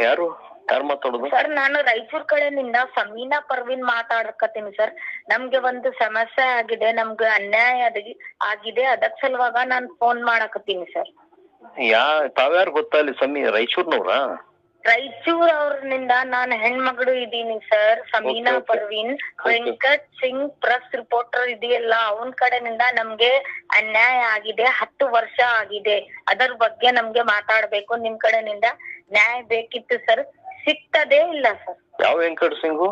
ಯಾರು? ಯಾರು ಮಾತಾಡೋದು? ಸರ್ ನಾನು ರಾಯಚೂರ್ ಕಡೆಯಿಂದ ಸಮೀನಾ ಪರ್ವಿನ್ ಮಾತಾಡಕತ್ತೀನಿ ಸರ್. ನಮ್ಗೆ ಒಂದು ಸಮಸ್ಯೆ ಆಗಿದೆ ನಮ್ಗೆ ಅನ್ಯಾಯ ಆಗಿ- ಆಗಿದೆ. ಅದಕ್ ಸಲುವಾಗ ನಾನು ಫೋನ್ ಮಾಡಕತ್ತೀನಿ ಸರ್. ಯಾ ತಾವ್ಯಾರು ಗೊತ್ತಾ ಸಮಿ ರಾಯಚೂರ್ನವ್ರಾ? ರಾಯಚೂರ್ ಅವ್ರನಿಂದ ನಾನು ಹೆಣ್ಮಗಳು ಇದ್ದೀನಿ sir Samina. Parveen Venkat Singh press reporter ಇದೆಯಲ್ಲ ಅವನ್ ಕಡೆನಿಂದ ನಮ್ಗೆ ಅನ್ಯಾಯ ಆಗಿದೆ ಹತ್ತು ವರ್ಷ ಆಗಿದೆ. ಅದರ ಬಗ್ಗೆ ನಮ್ಗೆ ಮಾತಾಡ್ಬೇಕು ನಿಮ್ ಕಡೆನಿಂದ ನ್ಯಾಯ ಬೇಕಿತ್ತು ಸರ್. ಸಿಗ್ತದೇ ಇಲ್ಲ ಸರ್. ಯಾವ ವೆಂಕಟ್ ಸಿಂಗು?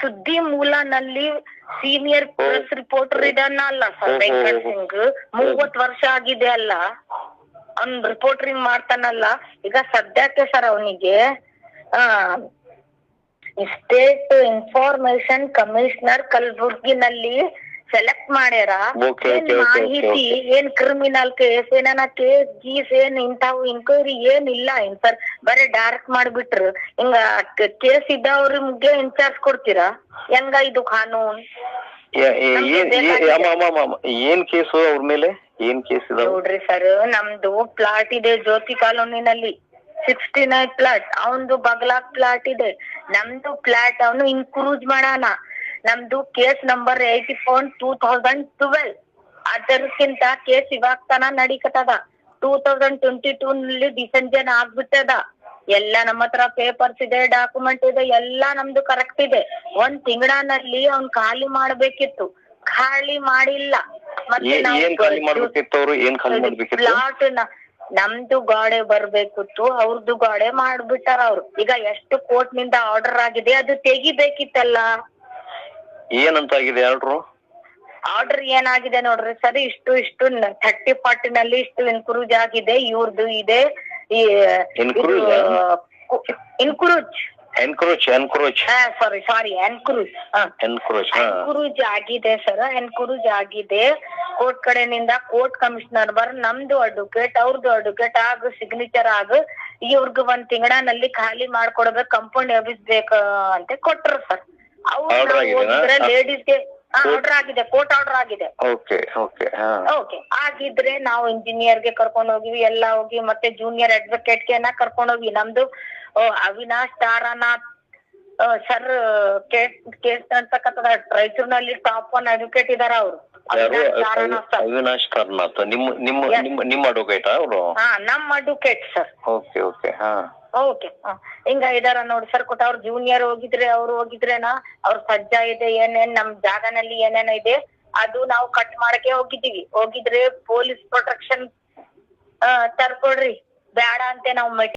ಸುದ್ದಿ ಮೂಲನಲ್ಲಿ ಸೀನಿಯರ್ ಪ್ರೆಸ್ ರಿಪೋರ್ಟರ್ ಇದನ್ನಲ್ಲ ಸರ್ ಹ್ಮ್, ಹ್ಮ್, ವೆಂಕಟ್ ಸಿಂಗ್. ಮೂವತ್ ವರ್ಷ ಆಗಿದೆ ಅಲ್ಲ. ಅವ್ನ್ ರಿಪೋರ್ಟರಿಂಗ್ ಮಾಡ್ತಾನಲ್ಲ ಈಗ ಸದ್ಯಕ್ಕೆ ಸರ್ ಅವನಿಗೆ ಆ ಸ್ಟೇಟ್ ಇನ್ಫಾರ್ಮೇಶನ್ ಕಮಿಷನರ್ ಕಲಬುರ್ಗಿನಲ್ಲಿ ಸೆಲೆಕ್ಟ್ ಮಾಡ್ಯಾರ. ಏನ್ ಮಾಹಿತಿ ಏನ್ ಕ್ರಿಮಿನಲ್ ಕೇಸ್ ಏನಾನ ಕೇಸ್ ಗೀಸ್ ಏನ್ ಇಂತಾವ್ ಇನ್ಕ್ವೈರಿ ಏನ್ ಇಲ್ಲ ಏನ್ ಸರ್ ಬರೀ ಡೈರೆಕ್ಟ್ ಮಾಡ್ಬಿಟ್ರು. ಹಿಂಗ ಕೇಸ್ ಇದ್ದವ್ರಿಗೆ ಇನ್ಚಾರ್ಜ್ ಕೊಡ್ತೀರಾ? ಹೆಂಗ ಇದು ಕಾನೂನ್. ಏನ್ ಕೇಸು ಅವ್ರ ಮೇಲೆ? ಏನ್ ಕೇಸ್ ನೋಡ್ರಿ ಸರ್ ನಮ್ದು ಪ್ಲಾಟ್ ಇದೆ ಜ್ಯೋತಿ ಕಾಲೋನಿನಲ್ಲಿ. ಸಿಕ್ಸ್ಟಿ ನೈನ್ ಪ್ಲಾಟ್ ಅವಂದು ಬಗ್ಲಾಗ್ ಪ್ಲಾಟ್ ಇದೆ. ನಮ್ದು ಪ್ಲಾಟ್ ಅವನು ಇನ್ಕ್ರೂಸ್ ಮಾಡಾನ. ನಮ್ದು case number eighty four two thousand twelve ಅದಕ್ಕಿಂತ ಕೇಸ್ ಇವಾಗ ತನ ನಡೀಕತ್ತದ. ಟೂ ತೌಸಂಡ್ ಟ್ವೆಂಟಿ ಟೂ ನಲ್ಲಿ ಡಿಸೆಂಜನ್ ಆಗ್ಬಿಟ್ಟದ. ಎಲ್ಲ ನಮ್ಮ ಹತ್ರ ಪೇಪರ್ಸ್ ಇದೆ ಡಾಕ್ಯುಮೆಂಟ್ ಇದೆ, ಎಲ್ಲಾ ನಮ್ದು ಕರೆಕ್ಟ್ ಇದೆ. ಒಂದ್ ತಿಂಗಳಲ್ಲಿ ಅವ್ನ್ ಖಾಲಿ ಮಾಡ್ಬೇಕಿತ್ತು. ಖಾಲಿ ಮಾಡಿಲ್ಲ. ಏನ್ ಖಾಲಿ ಮಾಡ್ಬೇಕಿತ್ತು ಅವ್ರು ಏನ್ ಖಾಲಿ ಮಾಡ್ಬೇಕಿತ್ತು ಪ್ಲಾಟ್ ನಮ್ದು ಗಾಡೆ ಬರ್ಬೇಕಿತ್ತು ಅವ್ರದ್ದು ಗಾಡೆ ಮಾಡ್ಬಿಟ್ಟಾರ ಅವ್ರು. ಈಗ ಎಷ್ಟು ಕೋರ್ಟ್ನಿಂದ ಆರ್ಡರ್ ಆಗಿದೆ ಅದು ತೆಗಿಬೇಕಿತ್ತಲ್ಲ. ಏನಂತ ಆಗಿದೆ ಹೇಳ್ರು ಆರ್ಡರ್ ಏನಾಗಿದೆ ನೋಡ್ರಿ ಸರ್ ಇಷ್ಟು ಇಷ್ಟು ಥರ್ಟಿ ನಲ್ಲಿ ಇಷ್ಟು ಇನ್ಕ್ರೂಜ್ ಆಗಿದೆ ಇವ್ರದ್ದು ಇದೆ. Encroach encroach encroach sorry sorry encroach encroach encroach ಆಗಿದೆ ಸರ್ ಎನ್ಕ್ರೂಜ್ ಆಗಿದೆ. ಕೋರ್ಟ್ ಕಡೆನಿಂದ ಕೋರ್ಟ್ ಕಮಿಷನರ್ ಬರ್ ನಮ್ದು ಅಡ್ವೊಕೇಟ್ ಅವ್ರದ್ದು ಅಡ್ವೊಕೇಟ್ ಆಗ ಸಿಗ್ನೇಚರ್ ಆಗ ಇವ್ರಿಗೆ ಒಂದ್ ತಿಂಗಳಲ್ಲಿ ಖಾಲಿ ಮಾಡ್ಕೊಡ್ಬೇಕು ಕಂಪೌಂಡ್ ಬೇಕ ಅಂತ ಕೊಟ್ರು ಸರ್ ಆಗಿದೆನಾ? ಗೆ ಲೇಡೀಸ್ಗೆ ಆರ್ಡರ್ ಆಗಿದೆ ಕೋರ್ಟ್ ಆರ್ಡರ್ ಆಗಿದೆ. ಓಕೆ ಓಕೆ ಓಕೆ ಆಗಿದ್ರೆ ನಾವು ಇಂಜಿನಿಯರ್ಗೆ ಕರ್ಕೊಂಡು ಹೋಗಿವಿ ಎಲ್ಲ ಹೋಗಿ ಮತ್ತೆ ಜೂನಿಯರ್ ಅಡ್ವೊಕೇಟ್ಗೆ ಕರ್ಕೊಂಡು ಹೋಗಿ ನಮ್ದು Avinash Taranath sir case case ರಾಯಚೂರಿನಲ್ಲಿ ಟಾಪ್ ಒನ್ ಅಡ್ವೊಕೇಟ್ ಇದಾರ ಅವರು. ಅವಿನಾಶ್ ತಾರಾನಾಥ್ ನಿಮ್ಮ ನಿಮ್ಮ ನಿಮ್ಮ ನಿಮ್ಮ ಅಡ್ವೊಕೇಟ್ ಅವರು? ಹಾ ನಮ್ ಅಡ್ವೊಕೇಟ್ ಸರ್ ಓಕೆ ಓಕೆ ಹಾ. ಓಕೆ ಹಿಂಗ ಇದಾರ ನೋಡಿ ಸರ್ ಕೊಟ್ಟ ಅವ್ರ ಜೂನಿಯರ್ ಹೋಗಿದ್ರೆ ಅವ್ರು ಹೋಗಿದ್ರೇನ? ಅವ್ರ ಸಜ್ಜ ಇದೆ ಏನೇನ್ ನಮ್ ಜಾಗನಲ್ಲಿ ಏನೇನ ಇದೆ ಅದು ನಾವು ಕಟ್ ಮಾಡಕ್ಕೆ ಹೋಗಿದ್ದೀವಿ. ಹೋಗಿದ್ರೆ ಪೊಲೀಸ್ ಪ್ರೊಟೆಕ್ಷನ್ ತರ್ಕೊಡ್ರಿ ಬೇಡ ಅಂತೆ ನಾವು